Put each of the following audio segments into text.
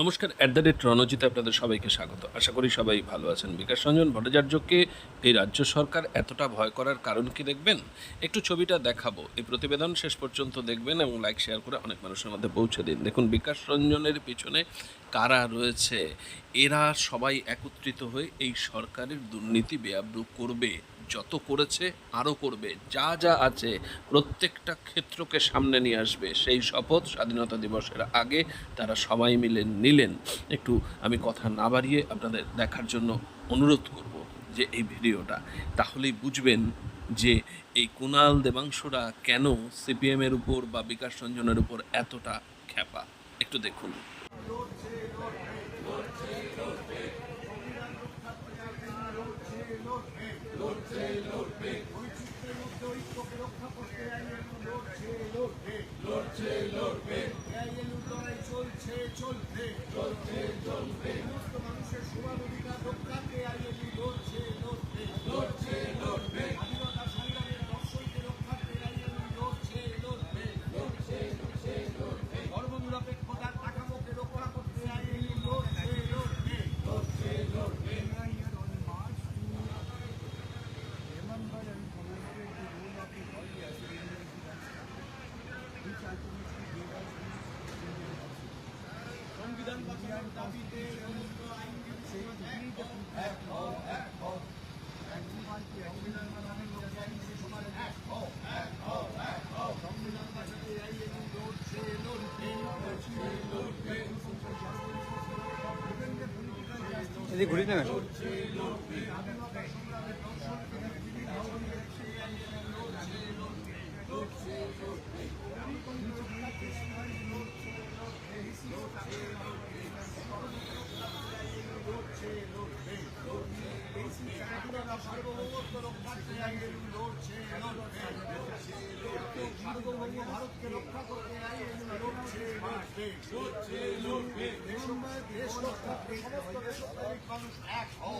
নমস্কার at the rate রণজিতে আপনাদের সবাইকে স্বাগত। আশা করি সবাই ভালো আছেন। বিকাশ রঞ্জন ভট্টাচার্যকে এই রাজ্য সরকার এতটা ভয় করার কারণ কি দেখবেন? একটু ছবিটা দেখাবো। এই প্রতিবেদন শেষ পর্যন্ত দেখবেন এবং লাইক শেয়ার করে অনেক মানুষের মধ্যে পৌঁছে দিন। দেখুন, বিকাশ রঞ্জনের পিছনে কারা রয়েছে? এরা সবাই একত্রিত হয়ে এই সরকারের দুর্নীতি বেআব্রু করবে। যত করেছে, আরও করবে। যা যা আছে, প্রত্যেকটা ক্ষেত্রকে সামনে নিয়ে আসবে। সেই শপথ স্বাধীনতা দিবসের আগে তারা সবাই মিলে নিলেন। একটু আমি কথা না বাড়িয়ে আপনাদের দেখার জন্য অনুরোধ করব যে এই ভিডিওটা। তাহলেই বুঝবেন যে এই কুণাল দেবাংশরা কেন সিপিএমের উপর বা বিকাশ রঞ্জনের উপর এতটা খ্যাপা। একটু দেখুন। এদিকে ঘুরি না সার্বভৌমত্ব রক্ষার্থে আইএলই লড়ছে লড়বে সার্বভৌম ভারতকে রক্ষা করতে দেশ রক্ষার্থে সমস্ত দেশপ্রেমিক মানুষ এক হও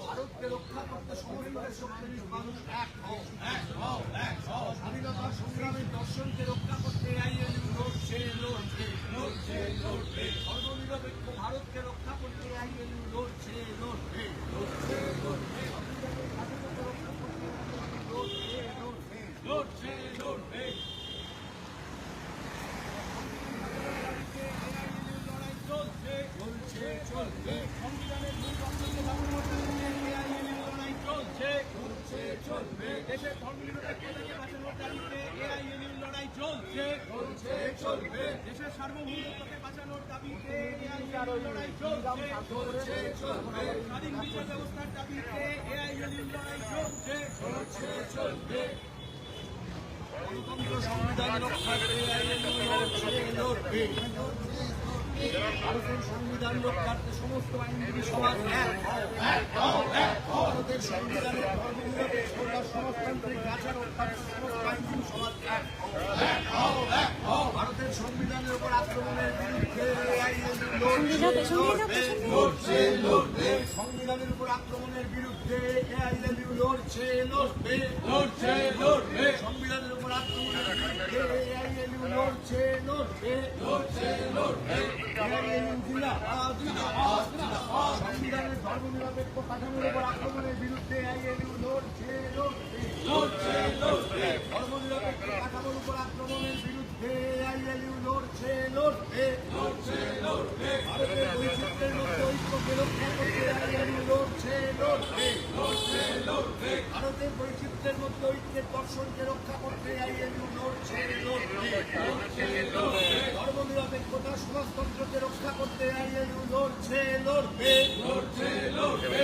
ভারতকে রক্ষা করতে সমস্ত দেশপ্রেমিক মানুষ এক হও এক হও এক হও স্বাধীনতা সংগ্রামের দর্শনকে রক্ষা করতে আইএলই লড়ছে লড়বে লড়ছে লড়বে সর্বনিরপেক্ষ ভারতকে রক্ষা করতে আইএলই লড়ছে লড়বে লড়ছে লড়বে লড়ছে লড়বে লড়াই চলছে চলছে সংবিধানের দুই পক্ষকে লড়াই চলছে চলছে ভারতের সংবিধান রক্ষার্থে সমস্ত আইনজীবী সমাজ এক। ভারতের সংবিধানের ধর্মনিরপেক্ষতা সমাজতান্ত্রিক রক্ষার্থে সমস্ত আইনজীবী সমাজ এক। ভারতের সংবিধানের উপর আক্রমণের বিরুদ্ধে সংবিধানের উপর আক্রমণের বিরুদ্ধে আইএলইউ লড়ছে লড়বে লড়ছে লড়বে সংবিধানের উপর আক্রমণের বিরুদ্ধে লড়ছে লড়ছে এআইএলইউ জিন্দাবাদ জিন্দাবাদ জিন্দাবাদ সংবিধানের ধর্মনিরপেক্ষ কাঠামোর উপর আক্রমণের বিরুদ্ধে আইএলইউ লড়ছে লড়বে লড়ছে ভারতের বৈচিত্র্যের মধ্যে ঐক্যের দর্শনকে রক্ষা করতে ধর্মনিরপেক্ষতা সমাজতন্ত্রকে রক্ষা করতে লড়ছে লড়বে।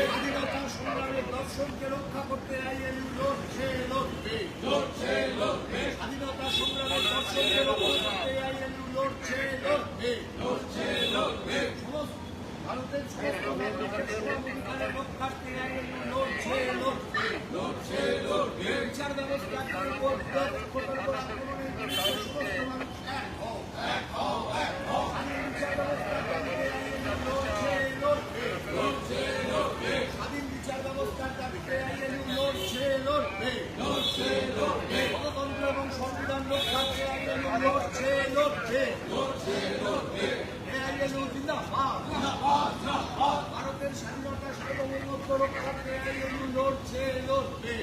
স্বাধীনতা সংগ্রামের দর্শনকে রক্ষা করতে আইএলইউ লড়ছে লড়বে। স্বাধীনতা সংগ্রামের দর্শনকে রক্ষা করতে আইএলইউ লড়ছে লড়বে। লড়ছে লড়বে। সমস্ত ভারতের সমস্ত লড়বে গণতন্ত্র এবং সংবিধান রক্ষার্থে আইএলইউ লড়ছে লড়বে এআইএলইউ জিন্দাবাদ ভারতের স্বাধীনতা সার্বভৌমত্ব রক্ষার্থে এআইএলইউ লড়ছে। লড়বে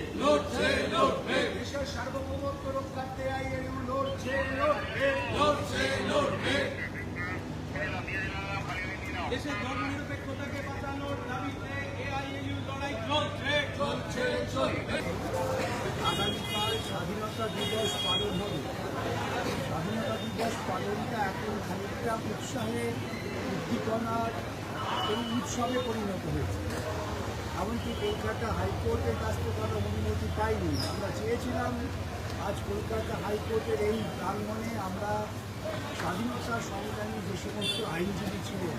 স্বাধীনতা দিবস পালন হবে। স্বাধীনতা দিবস পালনটা এখন খানিকটা উৎসাহে উদ্দীপনার এবং উৎসবে পরিণত হয়েছে। এমনকি কলকাতা হাইকোর্টের কাছ থেকে কোনো অনুমতি পাইনি। আমরা চেয়েছিলাম আজ কলকাতা হাইকোর্টের এই প্রাঙ্গণে আমরা স্বাধীনতা সংগ্রামী যে সমস্ত আইনজীবী ছিলেন,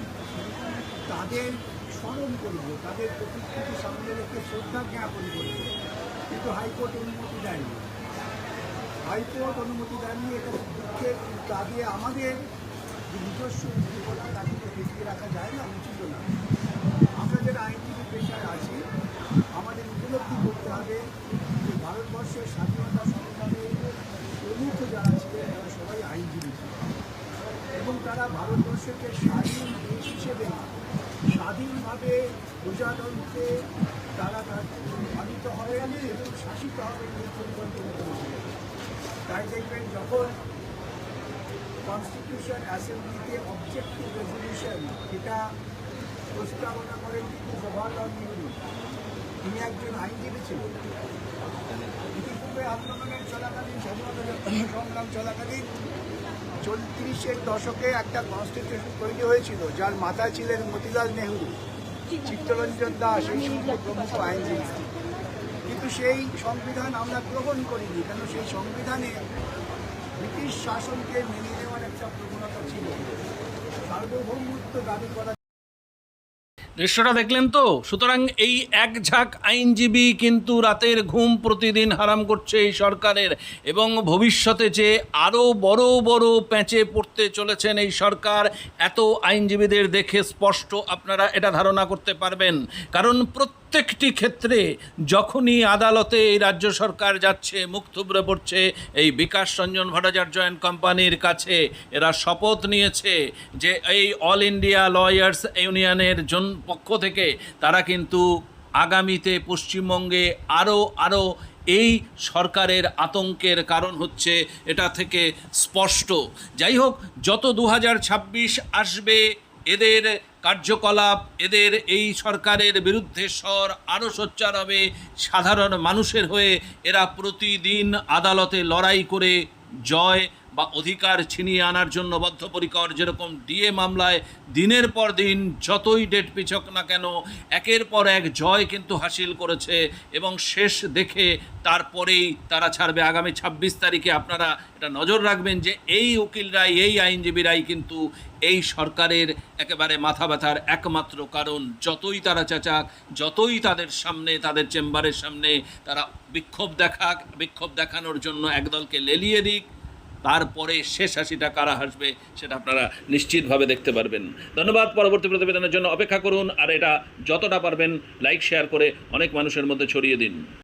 তাদের স্মরণ করব, তাদের প্রতিকৃতি সামনে রেখে শ্রদ্ধা জ্ঞাপন করব। কিন্তু হাইকোর্ট অনুমতি দেয়নি। হাইকোর্ট অনুমতি দেয়নি এটা দুঃখের তাদের আমাদের নিজস্ব উদ্দীপনা তাকে দেখিয়ে রাখা যায় না, উচিত না। আমরা যারা আইনজীবী পেশায় আছি, আমাদের উপলব্ধি করতে হবে যে ভারতবর্ষের স্বাধীনতা সংগ্রামে প্রমুখ যারা ছিলেন, তারা সবাই আইনজীবী। ছিলেন এবং তারা ভারতবর্ষকে স্বাধীন দেশ হিসেবে স্বাধীনভাবে প্রজাতন্ত্রে কনস্টিটিউশন অ্যাসেম্বলিতে অবজেক্টিভ রেজলিউশন এটা প্রস্তাবনা করেন কিন্তু জওয়াহরলাল নেহরু তিনি একজন আইনজীবী ছিলেন। ইতিপূর্বে আন্দোলনের চলাকালীন স্বাধীনতা সংগ্রাম চলাকালীন চৌত্রিশের দশকে একটা কনস্টিটিউশন তৈরি হয়েছিল, যার মাথায় ছিলেন মতিলাল নেহরু। চিত্তরঞ্জন দাস এই সমস্ত প্রমুখ আইনজীবী। কিন্তু সেই সংবিধান আমরা গ্রহণ করিনি, কেন সেই সংবিধানে ব্রিটিশ শাসনকে মেনে দৃশ্যটা দেখলেন তো? সুতরাং এই এক ঝাঁক আইনজীবী কিন্তু রাতের ঘুম প্রতিদিন হারাম করছে এই সরকারের এবং ভবিষ্যতে যে আরও বড় বড় প্যাঁচে পড়তে চলেছেন এই সরকার, এত আইনজীবীদের দেখে স্পষ্ট আপনারা এটা ধারণা করতে পারবেন। কারণ প্রত্যেকটি ক্ষেত্রে যখনই আদালতে এই রাজ্য সরকার যাচ্ছে, মুখ থুবড়ে পড়ছে, এই বিকাশ রঞ্জন ভট্টাচার্য অ্যান্ড কোম্পানির কাছে এরা শপথ নিয়েছে যে এই অল ইন্ডিয়া লয়ার্স ইউনিয়নের জন পক্ষ থেকে তারা কিন্তু আগামীতে পশ্চিমবঙ্গে আরও আরও এই সরকারের আতঙ্কের কারণ হচ্ছে এটা থেকে স্পষ্ট। যাই হোক, যত দু হাজার ছাব্বিশ আসবে, এদের কার্যকলাপ, এদের এই সরকারের বিরুদ্ধে স্বর আরও সোচ্চার হবে। সাধারণ মানুষের হয়ে এরা প্রতিদিন আদালতে লড়াই করে জয় বা অধিকার ছিনিয়ে আনার জন্য বদ্ধপরিকর যেরকম ডিএ মামলায় দিনের পর দিন যতই ডেট পিছক না কেন, একের পর এক জয় কিন্তু হাসিল করেছে এবং শেষ দেখে তারপরেই তারা ছাড়বে। আগামী ছাব্বিশ তারিখে আপনারা এটা নজর রাখবেন যে এই উকিলরাই, এই আইনজীবীরাই কিন্তু এই সরকারের একেবারে মাথা ব্যথার একমাত্র কারণ। যতই তারা চেঁচাক, যতই তাদের সামনে, তাদের চেম্বারের সামনে তারা বিক্ষোভ দেখাক, বিক্ষোভ দেখানোর জন্য একদলকে লেলিয়ে দিক। তারপরে শেষ হাসিটা কারা হাসবে সেটা আপনারা নিশ্চিতভাবে দেখতে পারবেন। ধন্যবাদ পরবর্তী প্রতিবেদনের জন্য অপেক্ষা করুন, আর এটা যতটা পারবেন লাইক শেয়ার করে অনেক মানুষের মধ্যে ছড়িয়ে দিন।